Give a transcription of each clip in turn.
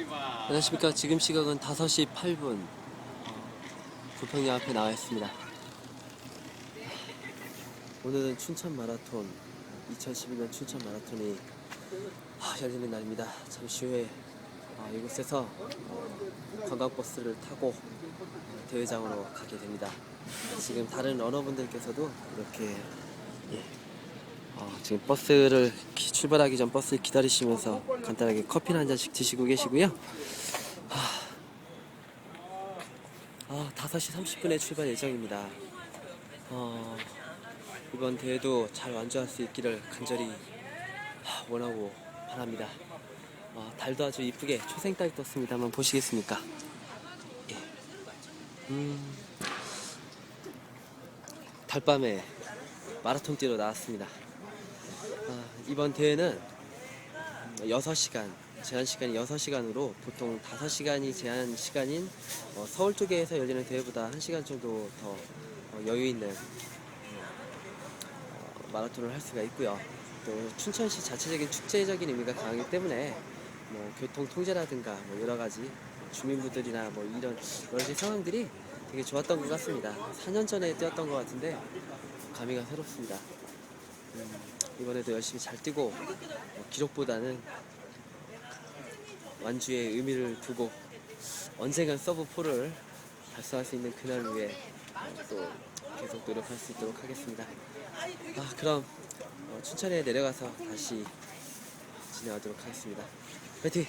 안녕하십니까. 지금 시각은 5시 8분. 부평역 앞에 나와 있습니다. 오늘은 춘천 마라톤, 2012년 춘천 마라톤이 아, 열리는 날입니다. 잠시 후에 아, 이곳에서 어, 관광버스를 타고 대회장으로 가게 됩니다. 지금 다른 러너분들께서도 이렇게 지금 버스를 기- 출발하기 전 버스를 기다리시면서 간단하게 커피 한 잔씩 드시고 계시고요. 하, 아, 5시 30분에 출발 예정입니다. 어, 이번 대회도 잘 완주할 수 있기를 간절히 하, 원하고 바랍니다. 어, 달도 아주 이쁘게 초생달이 떴습니다만 보시겠습니까? 예. 음, 달밤에 마라톤 뛰러 나왔습니다. 아, 이번 대회는 6시간, 제한 시간이 6시간으로 보통 5시간이 제한 시간인 어, 서울 쪽에서 열리는 대회보다 1시간 정도 더 어, 여유 있는 어, 마라톤을 할 수가 있고요. 또 춘천시 자체적인 축제적인 의미가 강하기 때문에 뭐 교통 통제라든가 뭐 여러 가지 주민분들이나 뭐 이런 여러 가지 상황들이 되게 좋았던 것 같습니다. 4년 전에 뛰었던 것 같은데 감회가 새롭습니다. 음, 이번에도 열심히 잘 뛰고 어, 기록보다는 완주의 의미를 두고 언젠간 서브 4를 달성할 수 있는 그날을 위해 어, 또 계속 노력할 수 있도록 하겠습니다. 아 그럼 어, 춘천에 내려가서 다시 진행하도록 하겠습니다. 파이팅!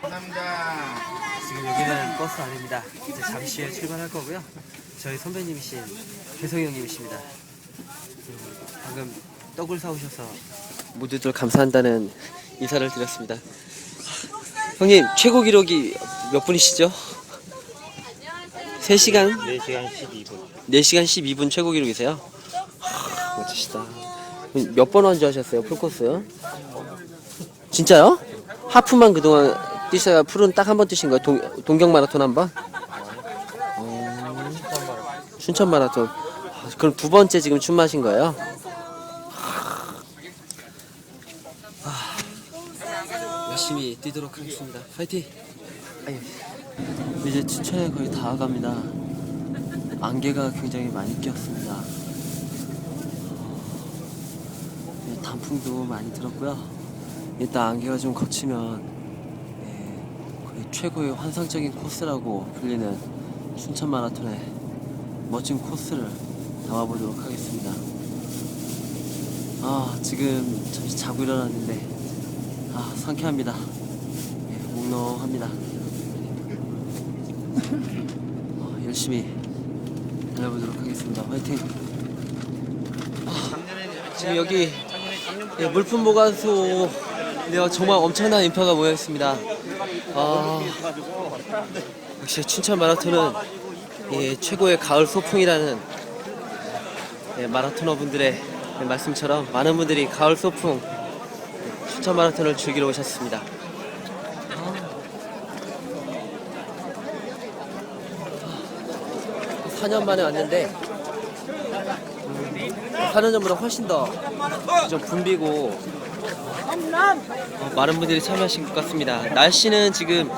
감사합니다. 지금 여기는 버스 안입니다. 이제 잠시 후에 출발할 거고요. 저희 선배님이신 배성희 형님이십니다. 음, 방금 떡을 사오셔서 모두들 감사한다는 인사를 드렸습니다. 형님 최고 기록이 몇 분이시죠? 3시간? 4시간 12분. 4시간 12분 최고 기록이세요? 하, 멋지시다. 몇 번 완주하셨어요? 풀코스? 진짜요? 하프만 그동안 뛰다가 풀은 딱 한 번 뛰신 거예요? 동, 동경 마라톤 한 번? 어, 춘천 마라톤. 아, 그럼 두 번째 지금 춤 마신 거예요? 아, 열심히 뛰도록 하겠습니다. 파이팅! 이제 춘천에 거의 다 와갑니다. 안개가 굉장히 많이 꼈습니다. 어, 네, 단풍도 많이 들었고요. 일단 안개가 좀 거치면 최고의 환상적인 코스라고 불리는 춘천 마라톤의 멋진 코스를 담아보도록 하겠습니다. 아 지금 잠시 자고 일어났는데 아 상쾌합니다. 네, 몽롱합니다. 어, 열심히 달려보도록 하겠습니다. 화이팅! 아, 지금 여기 예, 물품 보관소 네, 정말 엄청난 인파가 모여 있습니다. 아, 역시 춘천 마라톤은 예, 최고의 가을 소풍이라는 예, 마라토너 분들의 예, 말씀처럼 많은 분들이 가을 소풍 예, 춘천 마라톤을 즐기러 오셨습니다. 4년 만에 왔는데 음, 4년 전보다 훨씬 더 좀 붐비고 어, 많은 분들이 참여하신 것 같습니다. 날씨는 지금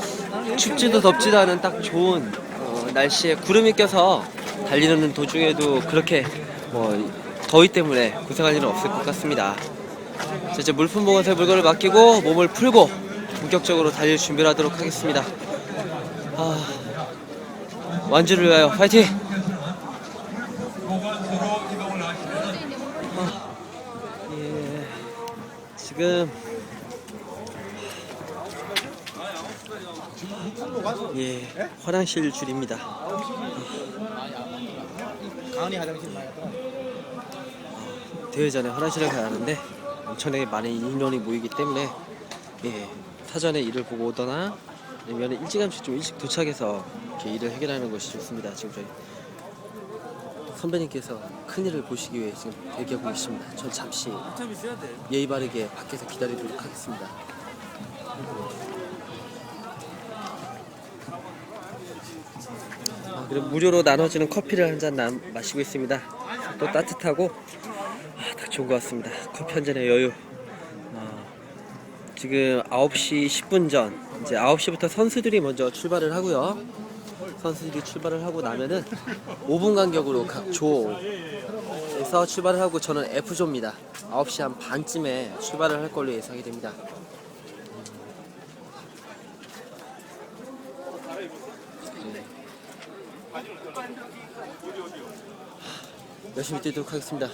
춥지도 덥지도 않은 딱 좋은 어, 날씨에 구름이 껴서 달리는 도중에도 그렇게 뭐 더위 때문에 고생할 일은 없을 것 같습니다. 자, 이제 물품 보관소에 물건을 맡기고 몸을 풀고 본격적으로 달릴 준비를 하도록 하겠습니다. 아, 완주를 위하여 파이팅! 지금 예 화장실 줄입니다. 가은이 화장실. 대회 전에 화장실을 가야 하는데 엄청나게 많은 인원이 모이기 때문에 예 사전에 일을 보고 오거나 아니면 일찌감치 좀 일찍 도착해서 이렇게 일을 해결하는 것이 좋습니다. 지금 저희 선배님께서 큰 일을 보시기 위해 지금 대기하고 계십니다. 전 잠시 예의 바르게 밖에서 기다리도록 하겠습니다. 아, 그리고 무료로 나눠주는 커피를 한 잔 마시고 있습니다. 또 따뜻하고 아, 딱 좋은 것 같습니다. 커피 한 잔의 여유. 아, 지금 9시 10분 전 이제 9시부터 선수들이 먼저 출발을 하고요. 선수들이 출발을 하고 나면은 5분 간격으로 각 조에서 출발을 하고 저는 F조입니다. 9시 한 반쯤에 출발을 할 걸로 예상이 됩니다. 네. 열심히 뛰도록 하겠습니다.